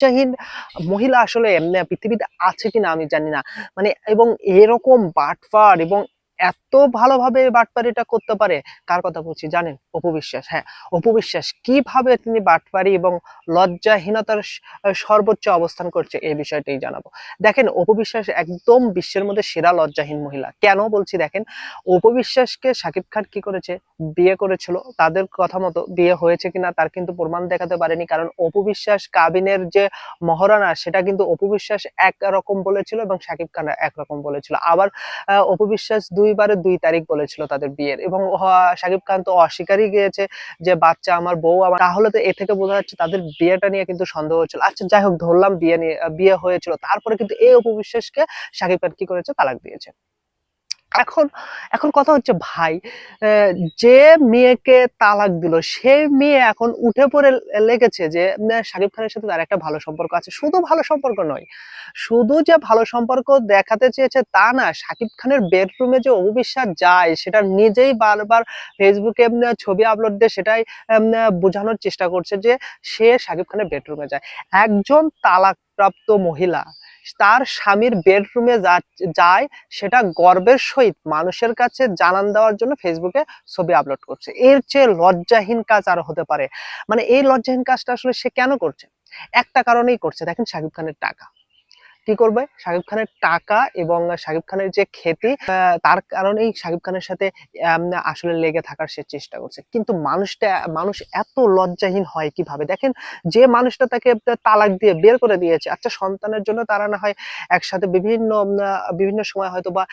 লজ্জাহীন মহিলা আসলে পৃথিবীতে আছে কিনা আমি জানি না। মানে এবং এরকম বাটফার এবং এত ভালোভাবে বাটপারিটা করতে পারে, কার কথা বলছি জানেন? অপবিশ্বাস হ্যাঁ। অপবিশ্বাস কীভাবে তিনি বাটপারি এবং লজ্জাহীনতার সর্বোচ্চ অবস্থান করছে এই বিষয়টাই জানাব। দেখেন অপবিশ্বাস একদম বিশ্বের মধ্যে সেরা লজ্জাহীন মহিলা। কেন বলছি দেখেন? অপবিশ্বাসকে শাকিব খান কি করেছে? বিয়ে করেছিল। তাদের কথা মতো বিয়ে হয়েছে কিনা তার কিন্তু প্রমাণ দেখাতে পারেনি। কারণ অপবিশ্বাস কাবিনের যে মহারানা, সেটা কিন্তু অপবিশ্বাস একরকম বলেছিল এবং শাকিব খান একরকম বলেছিল। আবার অপবিশ্বাস দুইবারে দুই তারিখ বলেছিল তাদের বিয়ের এবং শাকিব খান তো অস্বীকারই গিয়েছে যে, বাচ্চা আমার বউ, আমার তাহলে তো এ থেকে বোঝা যাচ্ছে তাদের বিয়েটা নিয়ে কিন্তু সন্দেহ হচ্ছিল। আচ্ছা যাই হোক, ধরলাম বিয়ে নিয়ে, বিয়ে হয়েছিল। তারপরে কিন্তু এই অপবিশ্বাসকে শাকিব খান কি করেছে? তালাক দিয়েছে। এখন এখন কথা হচ্ছে ভাই যে মেয়েকে তালাক দিল সেই মেয়ে এখন উঠে পড়ে লেগেছে যে শাকিব খানের সাথে তার একটা ভালো সম্পর্ক আছে। শুধু ভালো সম্পর্ক নয়, শুধু যে ভালো সম্পর্ক দেখাতে চেয়েছে তা না, শাকিব খানের বেডরুমে যে অবিশ্বাস যায়, সেটা নিজেই বারবার ফেসবুকে ছবি আপলোড দিয়ে সেটাই বোঝানোর চেষ্টা করছে যে, সে শাকিব খানের বেডরুমে যায়। একজন তালাকপ্রাপ্ত মহিলা তার স্বামীর বেডরুমে যায়, সেটা গর্বের সহিত মানুষের কাছে জানান দেওয়ার জন্য ফেসবুকে ছবি আপলোড করছে। এর চেয়ে লজ্জাহীন কাজ আর হতে পারে। মানে এই লজ্জাহীন কাজটা আসলে সে কেন করছে? একটা কারণেই করছে। দেখেন শাকিব খানের টাকা। কি করবে? শাকিব খানের টাকা এবং শাকিব খানের যে খ্যাতি তার কারণেই শাকিব খানের সাথে আসলে লেগে থাকার সে চেষ্টা করছে। কিন্তু মানুষটা, মানুষ এত লজ্জাহীন হয় কীভাবে? দেখেন, যে মানুষটা তাকে তালাক দিয়ে বের করে দিয়েছে আচ্ছা সন্তানের জন্য তারা না হয় একসাথে বিভিন্ন বিভিন্ন সময় হয়তো বা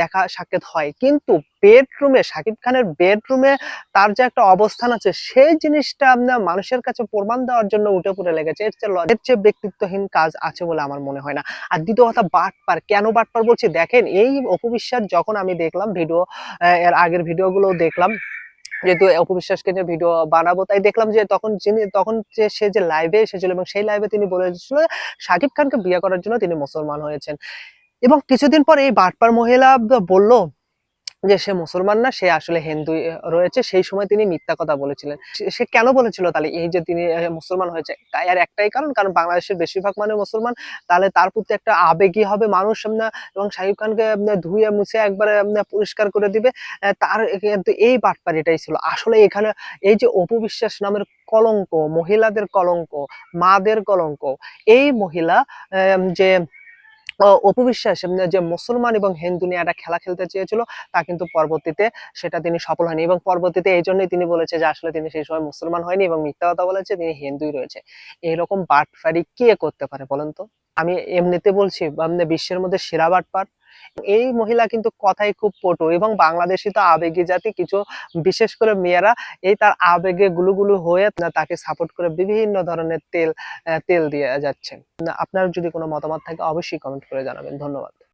দেখা, সাক্ষাৎ হয়। কিন্তু বেডরুমে শাকিব খানের বেডরুমে তার যে একটা অবস্থান আছে, সেই জিনিসটা আপনার মানুষের কাছে প্রমাণ দেওয়ার জন্য উঠে পড়ে লেগেছে। এর চেয়ে এর চেয়ে ব্যক্তিত্বহীন কাজ আছে বলে আমার মনে হয় না। আর দ্বিতীয় কথা বাটপার কেন বাটপার বলছি? দেখেন, এই অপবিশ্বাস যখন আমি দেখলাম ভিডিও এর আগের ভিডিওগুলো দেখলাম, যেহেতু অপবিশ্বাসকে নিয়ে ভিডিও বানাবো, তাই দেখলাম যে তখন যিনি, তখন যে, সে যে লাইভে এসেছিল এবং সেই লাইভে তিনি বলেছিল শাকিব খানকে বিয়ে করার জন্য তিনি মুসলমান হয়েছেন। এবং কিছুদিন পর এই বাটপার মহিলা বলল যে সে মুসলমান না, সে আসলে হিন্দু রয়েছে, সেই সময় তিনি মিথ্যা কথা বলেছিলেন। সে- কেন বলেছিল তাহলে এই যে তিনি মুসলমান হয়েছে? আর একটাই কারণ কারণ বাংলাদেশের বেশিরভাগ মানুষ মুসলমান, তাহলে তার প্রতি একটা আবেগী হবে মানুষ এবং শাহিব খানকে ধুয়ে মুছে একবারে পরিষ্কার করে দিবে তার কিন্তু এই বাটপারিটাই ছিল। আসলে এখানে এই যে অপবিশ্বাস নামের কলঙ্ক, মহিলাদের কলঙ্ক, মাদের কলঙ্ক, এই মহিলা যে অপবিশ্বাস যে মুসলমান এবং হিন্দু নিয়ে একটা খেলা খেলতে চেয়েছিল, তা কিন্তু পরবর্তীতে সেটা তিনি সফল হয়নি। এবং পরবর্তীতে এই জন্যই তিনি বলেছে যে, আসলে তিনি সেই সময় মুসলমান হয়নি এবং মিথ্যা কথা বলেছে, তিনি হিন্দুই রয়েছে। এরকম বাটফারি কে করতে পারে বলেন তো? আমি এমনিতে বলছি মানে বিশ্বের মধ্যে সেরা বাটপার এই মহিলা কিন্তু কথাই খুব পটু এবং বাংলাদেশি তো আবেগী জাতি, কিছু বিশেষ করে মেয়েরা এই তার আবেগে গুলুগুলু হয়ে তাকে সাপোর্ট করে বিভিন্ন ধরনের তেল তেল দিয়ে যাচ্ছে। আপনার যদি কোনো মতামত থাকে অবশ্যই কমেন্ট করে জানাবেন। ধন্যবাদ।